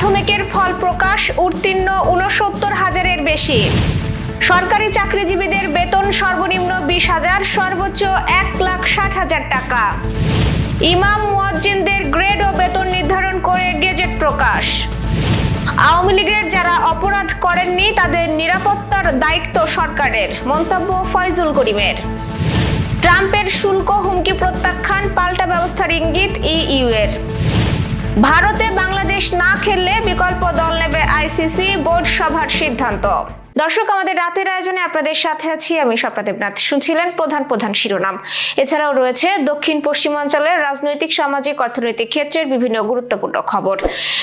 প্রাথমিকের ফল প্রকাশ উত্তীর্ণ উনসত্তর হাজারের বেশি। সরকারি চাকরিজীবীদের বেতন সর্বনিম্ন বিশ হাজার, সর্বোচ্চ এক লাখ ষাট হাজার টাকা। ইমাম মুয়াজ্জিনদের গ্রেড ও বেতন নির্ধারণ করে গেজেট প্রকাশ। আওয়ামী লীগের যারা অপরাধ করেননি, তাদের নিরাপত্তার দায়িত্ব সরকারের, মন্তব্য ফয়জুল করিমের। ট্রাম্পের শুল্ক হুমকি প্রত্যাখ্যান, পাল্টা ব্যবস্থার ইঙ্গিত ইইউ এর। ভারতে বাংলাদেশ আইসিসি বোর্ড সভার সিদ্ধান্ত। দর্শক, আমাদের রাতের আয়োজনে আপনাদের সাথে আছি আমি স্বপ্না শুনছিলেন প্রধান প্রধান শিরোনাম। এছাড়াও রয়েছে দক্ষিণ পশ্চিমাঞ্চলের রাজনৈতিক, সামাজিক, অর্থনৈতিক ক্ষেত্রের বিভিন্ন গুরুত্বপূর্ণ খবর।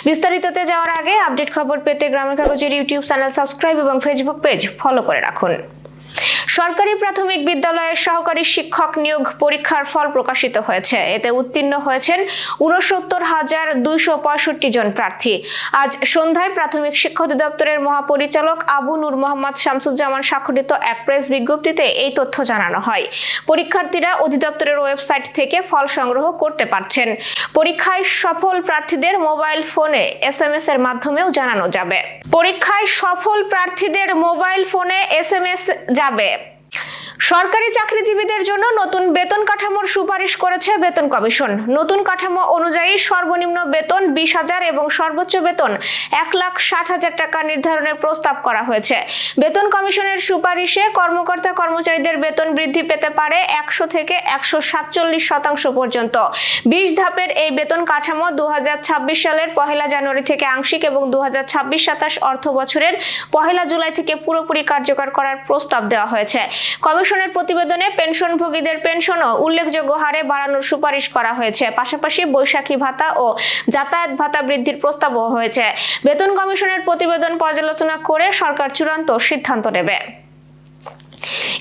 বিস্তারিততে যাওয়ার আগে আপডেট খবর পেতে গ্রামের কাগজের ইউটিউব চ্যানেল সাবস্ক্রাইব এবং ফেসবুক পেজ ফলো করে রাখুন। সরকারি প্রাথমিক বিদ্যালয়ের সহকারী শিক্ষক নিয়োগ পরীক্ষার ফল প্রকাশিত হয়েছে। এতে উত্তীর্ণ হয়েছেন উনসত্তর হাজার দুইশো পঁয়ষট্টি জন প্রার্থী। আজ সন্ধ্যায় প্রাথমিক শিক্ষা অধিদপ্তরের মহাপরিচালক আবু নূর মোহাম্মদ শামসুজ্জামান স্বাক্ষরিত এক প্রেস বিজ্ঞপ্তিতে এই তথ্য জানানো হয়। পরীক্ষার্থীরা অধিদপ্তরের ওয়েবসাইট থেকে ফল সংগ্রহ করতে পারছেন। পরীক্ষায় সফল প্রার্থীদের মোবাইল ফোনে এস এম এস এর মাধ্যমেও জানানো যাবে। পরীক্ষায় সফল প্রার্থীদের মোবাইল ফোনে এস এম এস যাবে। সরকারি চাকরিজীবীদের জন্য নতুন বেতন কাঠামোর সুপারিশ করেছে বেতন কমিশন। নতুন কাঠামো অনুযায়ী সর্বনিম্ন বেতন বিশ হাজার এবং সর্বোচ্চ বেতন এক লাখ ষাট হাজার টাকা নির্ধারণের প্রস্তাব করা হয়েছে। বেতন কমিশনের সুপারিশে কর্মকর্তা কর্মচারীদের বেতন বৃদ্ধি পেতে পারে একশো থেকে একশো সাতচল্লিশ শতাংশ পর্যন্ত। বিশ ধাপের এই বেতন কাঠামো দু হাজার ছাব্বিশ সালের পহেলা জানুয়ারি থেকে আংশিক এবং দু হাজার ছাব্বিশ সাতাশ অর্থ বছরের পহেলা জুলাই থেকে পুরোপুরি কার্যকর করার প্রস্তাব দেওয়া হয়েছে। কমিশনের প্রতিবেদনে পেনশনভোগীদের পেনশনও উল্লেখযোগ্য হারে বাড়ানোর সুপারিশ করা হয়েছে। পাশাপাশি বৈশাখী ভাতা ও যাতায়াত ভাতা বৃদ্ধির প্রস্তাবও হয়েছে। বেতন কমিশনের প্রতিবেদন পর্যালোচনা করে সরকার চূড়ান্ত সিদ্ধান্ত নেবে।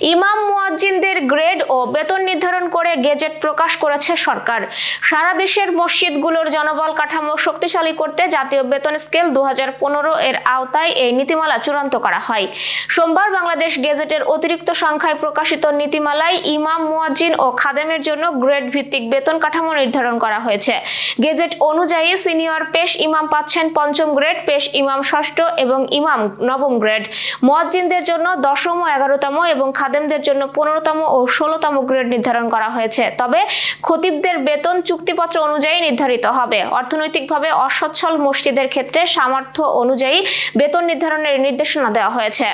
ইমাম মুয়াজ্জিনদের গ্রেড ও বেতন নির্ধারণ করে গেজেট প্রকাশ করেছে সরকার। সারা দেশের মসজিদগুলোর জনবল কাঠামো শক্তিশালী করতে জাতীয় বেতন স্কেল দু হাজার পনেরো এর আওতায় এই নীতিমালা চূড়ান্ত করা হয়। সোমবার বাংলাদেশ গেজেটের অতিরিক্ত সংখ্যায় প্রকাশিত নীতিমালায় ইমাম মুয়াজ্জিন ও খাদেমের জন্য গ্রেড ভিত্তিক বেতন কাঠামো নির্ধারণ করা হয়েছে। গেজেট অনুযায়ী সিনিয়র পেশ ইমাম পাচ্ছেন পঞ্চম গ্রেড, পেশ ইমাম ষষ্ঠ এবং ইমাম নবম গ্রেড। মুয়াজ্জিনদের জন্য দশম ও এগারোতম এবং খাদেমদের জন্য পনেরোতম ও ষোলতম গ্রেড নির্ধারণ করা হয়েছে। তবে খতিবদের বেতন চুক্তিপত্র অনুযায়ী নির্ধারিত হবে। অর্থনৈতিকভাবে অসচ্ছল মসজিদের ক্ষেত্রে সামর্থ্য অনুযায়ী বেতন নির্ধারণের নির্দেশনা দেওয়া হয়েছে।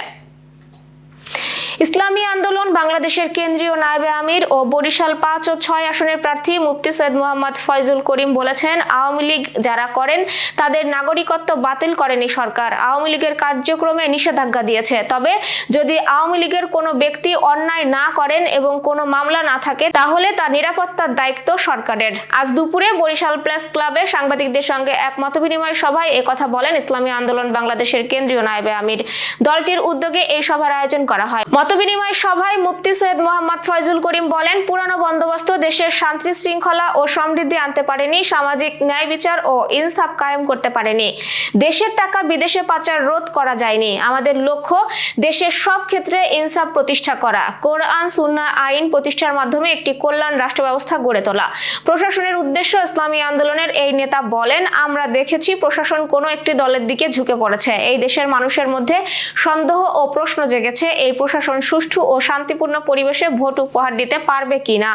ইসলামী আন্দোলন বাংলাদেশের কেন্দ্রীয় নায়েবে আমির ও বরিশাল পাঁচ ও ছয় আসনের প্রার্থী মুফতি সৈয়দ মোহাম্মদ ফয়জুল করিম বলেছেন, আওয়ামী লীগ যারা করেন, তাদের নাগরিকত্ব বাতিল করেনি সরকার। আওয়ামী লীগের কার্যক্রমে নিষেধাজ্ঞা দিয়েছে। তবে যদি আওয়ামী লীগের কোনো ব্যক্তি অন্যায় না করেন এবং কোনো মামলা না থাকে, তাহলে তার নিরাপত্তার দায়িত্ব সরকারের। আজ দুপুরে বরিশাল প্রেস ক্লাবে সাংবাদিকদের সঙ্গে এক মতবিনিময় সভায় একথা বলেন ইসলামী আন্দোলন বাংলাদেশের কেন্দ্রীয় নায়বে আমির। দলটির উদ্যোগে এই সভার আয়োজন করা হয়। মতবিনিময় সভায় মুফতি সৈয়দ মোহাম্মদ ফয়জুল করিম বলেন, পুরানো বন্দোবস্ত দেশের শান্তি শৃঙ্খলা ও সমৃদ্ধি আনতে পারেনি, সামাজিক ন্যায় বিচার ও ইনসাফ কায়েম করতে পারেনি। দেশের টাকা বিদেশে পাচার রোধ করা যায়নি। আমাদের লক্ষ্য, দেশের সব ক্ষেত্রে ইনসাফ প্রতিষ্ঠা করা। কোরআন, সুন্নাহ, আইন প্রতিষ্ঠার মাধ্যমে একটি কল্যাণ রাষ্ট্র ব্যবস্থা গড়ে তোলা। প্রশাসনের উদ্দেশ্য ইসলামী আন্দোলনের এই নেতা বলেন, আমরা দেখেছি প্রশাসন কোনো একটি দলের দিকে ঝুঁকে পড়েছে। এই দেশের মানুষের মধ্যে সন্দেহ ও প্রশ্ন জেগেছে। এই প্রশাসন সুষ্ঠু ও শান্তিপূর্ণ পরিবেশে ভোট উপহার দিতে পারবে কিনা?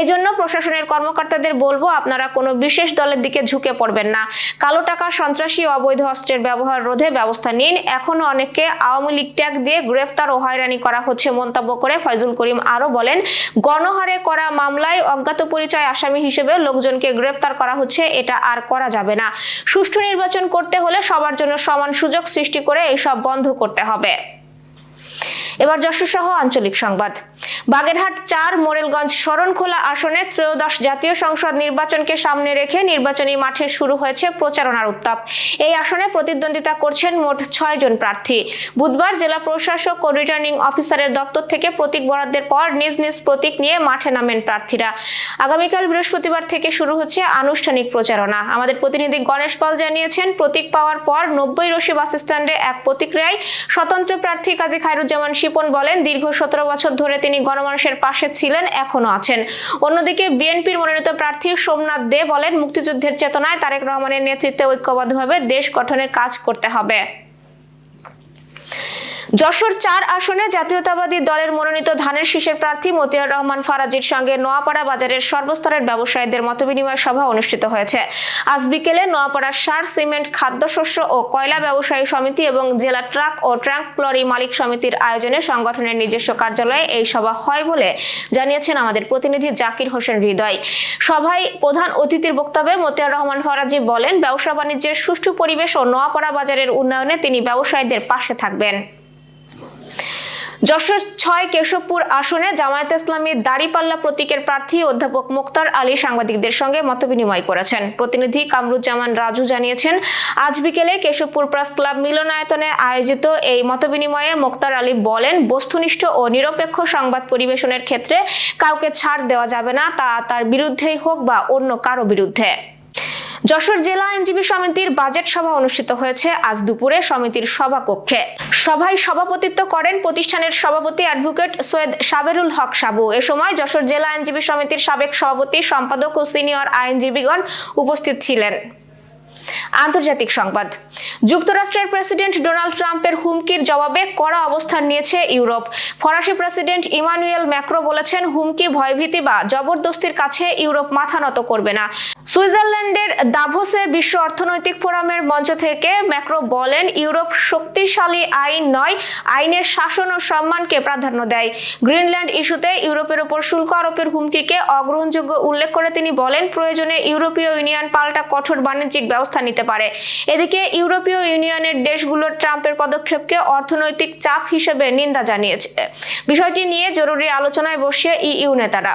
এজন্য প্রশাসনের কর্মকর্তাদের বলব, আপনারা কোনো বিশেষ দলের দিকে ঝুঁকে পড়বেন না। কালো টাকা, সন্ত্রাসী, অবৈধ অস্ত্রের ব্যবহার রোধে ব্যবস্থা নিন। এখনও অনেককে আওয়ামী লীগ ট্যাগ দিয়ে গ্রেফতার ও হয়রানি করা হচ্ছে মন্তব্য করে ফয়জুল করিম আরও বলেন, গণহারে করা মামলায় অজ্ঞাত পরিচয় আসামি হিসেবে লোকজনকে গ্রেফতার করা হচ্ছে, এটা আর করা যাবে না। সুষ্ঠু নির্বাচন করতে হলে সবার জন্য সমান সুযোগ সৃষ্টি করে এইসব বন্ধ করতে হবে। এবার যশোর সহ আঞ্চলিক সংবাদ। বাগেরহাট চার, মোরেলগঞ্জ শরণখোলা আসনে ত্রয়োদশ জাতীয় সংসদ নির্বাচনকে সামনে রেখে নির্বাচনী মাঠে শুরু হয়েছে প্রচারণার উত্তাপ। এই আসনে প্রতিদ্বন্দ্বিতা করছেন মোট ছয় জন প্রার্থী। বুধবার জেলা প্রশাসক ও রিটার্নিং অফিসারের দপ্তর থেকে প্রতীক বরাদ্দের পর নিজ নিজ প্রতীক নিয়ে মাঠে নামেন প্রার্থীরা। আগামীকাল বৃহস্পতিবার থেকে শুরু হচ্ছে আনুষ্ঠানিক প্রচারণা। আমাদের প্রতিনিধি গণেশ পাল জানিয়েছেন, প্রতীক পাওয়ার পর নব্বই রশি বাস স্ট্যান্ডে এক প্রতিক্রিয়ায় স্বতন্ত্র প্রার্থী কাজী খায়রুজ্জামান শিপন বলেন, দীর্ঘ সতেরো বছর ধরে তিনি গণমানুষের পাশে ছিলেন, এখনও আছেন। অন্যদিকে বিএনপির মনোনীত প্রার্থী সোমনাথ দে বলেন, মুক্তিযুদ্ধের চেতনায় তারেক রহমানের নেতৃত্বে ঐক্যবদ্ধভাবে দেশ গঠনের কাজ করতে হবে। যশোর চার আসনে জাতীয়তাবাদী দলের মনোনীত ধানের শীষের প্রার্থী মতিয়ার রহমান ফারাজির সঙ্গে নোয়াপাড়া বাজারের সর্বস্তরের ব্যবসায়ীদের মতবিনিময় সভা অনুষ্ঠিত হয়েছে। আজ বিকেলে নোয়াপাড়া সার, সিমেন্ট, খাদ্যশস্য ও কয়লা ব্যবসায়ী সমিতি এবং জেলা ট্রাক ও ট্রাঙ্ক লরি মালিক সমিতির আয়োজনে সংগঠনের নিজস্ব কার্যালয়ে এই সভা হয় বলে জানিয়েছেন আমাদের প্রতিনিধি জাকির হোসেন হৃদয়। সভায় প্রধান অতিথির বক্তব্যে মতিয়ার রহমান ফরাজি বলেন ব্যবসা বাণিজ্যের সুষ্ঠু পরিবেশ ও নোয়াপাড়া বাজারের উন্নয়নে তিনি ব্যবসায়ীদের পাশে থাকবেন। যশোর ছয় কেশবপুর আসনে জামায়াত ইসলামী দাড়িপাল্লা প্রতীকের প্রার্থী অধ্যাপক মুক্তার আলী সাংবাদিকদের সঙ্গে মতবিনিময় করেছেন। প্রতিনিধি কামরুজ্জামান রাজু জানিয়েছেন, আজ বিকেলে কেশবপুর প্রেস ক্লাব মিলনায়তনে আয়োজিত এই মতবিনিময়ে মুক্তার আলী বলেন, বস্তুনিষ্ঠ ও নিরপেক্ষ সংবাদ পরিবেশনের ক্ষেত্রে কাউকে ছাড় দেওয়া যাবে না, তা তার বিরুদ্ধেই হোক বা অন্য কারও বিরুদ্ধে। যশোর জেলা আইনজীবী সমিতির বাজেট সভা অনুষ্ঠিত হয়েছে আজ দুপুরে সমিতির সভাকক্ষে। সভায় সভাপতিত্ব করেন প্রতিষ্ঠানের সভাপতি অ্যাডভোকেট সৈয়দ সাবেরুল হক সাবু। এ সময় যশোর জেলা আইনজীবী সমিতির সাবেক সভাপতি, সম্পাদক ও সিনিয়র আইনজীবীগণ উপস্থিত ছিলেন। আন্তর্জাতিক সংবাদ। যুক্তরাষ্ট্রের প্রেসিডেন্ট ডোনাল্ড ট্রাম্পের হুমকির জবাবে কড়া অবস্থান নিয়েছে ইউরোপ। ফরাসি প্রেসিডেন্ট ইমানুয়েল ম্যাক্রো বলেছেন, হুমকি ভয়ভীতি বা জবরদস্তির কাছে ইউরোপ মাথা নত করবে না। সুইজারল্যান্ডের দাভোসে বিশ্ব অর্থনৈতিক ফোরামের মঞ্চ থেকে ম্যাক্রো বলেন, ইউরোপ শক্তিশালী আইন নয়, আইনের শাসন ও সম্মানকে প্রাধান্য দেয়। গ্রিনল্যান্ড ইস্যুতে ইউরোপের উপর শুল্ক আরোপের হুমকিকে অগ্রহণযোগ্য উল্লেখ করে তিনি বলেন, প্রয়োজনে ইউরোপীয় ইউনিয়ন পাল্টা কঠোর বাণিজ্যিক ব্যবস্থা নিতে পারে। এদিকে ইউরোপীয় ইউনিয়নের দেশগুলোর ট্রাম্পের পদক্ষেপকে অর্থনৈতিক চাপ হিসেবে নিন্দা জানিয়েছে। বিষয়টি নিয়ে জরুরি আলোচনায় বসে ইইউ নেতারা।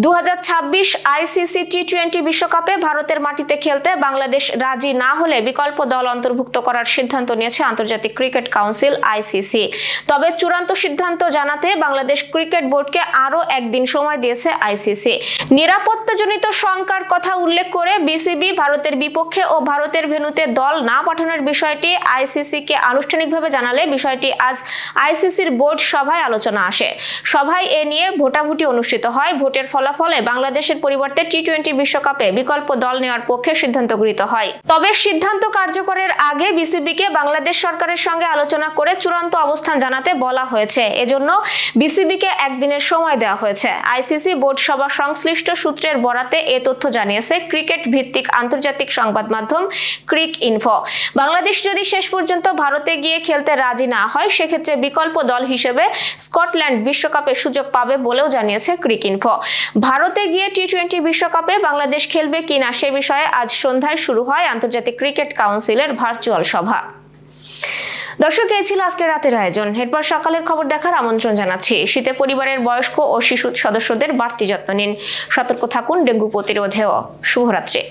দু হাজার ছাব্বিশ আইসিসি টি টোয়েন্টি বিশ্বকাপে ভারতের মাটিতে খেলতে বাংলাদেশ রাজি না হলে বিকল্প দল অন্তর্ভুক্ত করার সিদ্ধান্ত নিয়েছে আন্তর্জাতিক ক্রিকেট কাউন্সিল, আইসিসি। তবে চূড়ান্ত সিদ্ধান্ত জানাতে বাংলাদেশ ক্রিকেট বোর্ডকে আরও একদিন সময় দিয়েছে আইসিসি। নিরাপত্তাজনিত শঙ্কার কথা উল্লেখ করে বিসিবি ভারতের বিপক্ষে ও ভারতের ভেন্যুতে দল না পাঠানোর বিষয়টি আইসিসিকে আনুষ্ঠানিকভাবে জানালে বিষয়টি আজ আইসিসির বোর্ড সভায় আলোচনা আসে। সভায় এ নিয়ে ভোটাভুটি অনুষ্ঠিত হয়, ভোটের ফলাফলে বাংলাদেশের পরিবর্তে টি টোয়েন্টি বিশ্বকাপে বিকল্প দল নেওয়ার পক্ষে সিদ্ধান্ত গৃহীত হয়। তবে সিদ্ধান্ত কার্যকরের আগে বিসিবিকে বাংলাদেশ সরকারের সঙ্গে আলোচনা করে চূড়ান্ত অবস্থান জানাতে বলা হয়েছে। এজন্য বিসিবিকে একদিনের সময় দেওয়া হয়েছে। আইসিসি বোর্ড সভা সংশ্লিষ্ট সূত্রের বরাতে এ তথ্য জানিয়েছে ক্রিকেট ভিত্তিক আন্তর্জাতিক সংবাদ মাধ্যম ক্রিক ইনফো। বাংলাদেশ যদি শেষ পর্যন্ত ভারতে গিয়ে খেলতে রাজি না হয়, সেক্ষেত্রে বিকল্প দল হিসেবে স্কটল্যান্ড বিশ্বকাপে সুযোগ পাবে বলেও জানিয়েছে ক্রিক ইনফো। ভারতে গিয়ে টি টোয়েন্টি বিশ্বকাপে বাংলাদেশ খেলবে কিনা সে বিষয়ে আজ সন্ধ্যায় শুরু হয় আন্তর্জাতিক ক্রিকেট কাউন্সিলের ভার্চুয়াল সভা। দর্শক, এই ছিল আজকের রাতের আয়োজন। এরপর সকালের খবর দেখার আমন্ত্রণ জানাচ্ছি। শীতে পরিবারের বয়স্ক ও শিশু সদস্যদের বাড়তি যত্ন নিন। সতর্ক থাকুন ডেঙ্গু প্রতিরোধেও। শুভরাত্রি।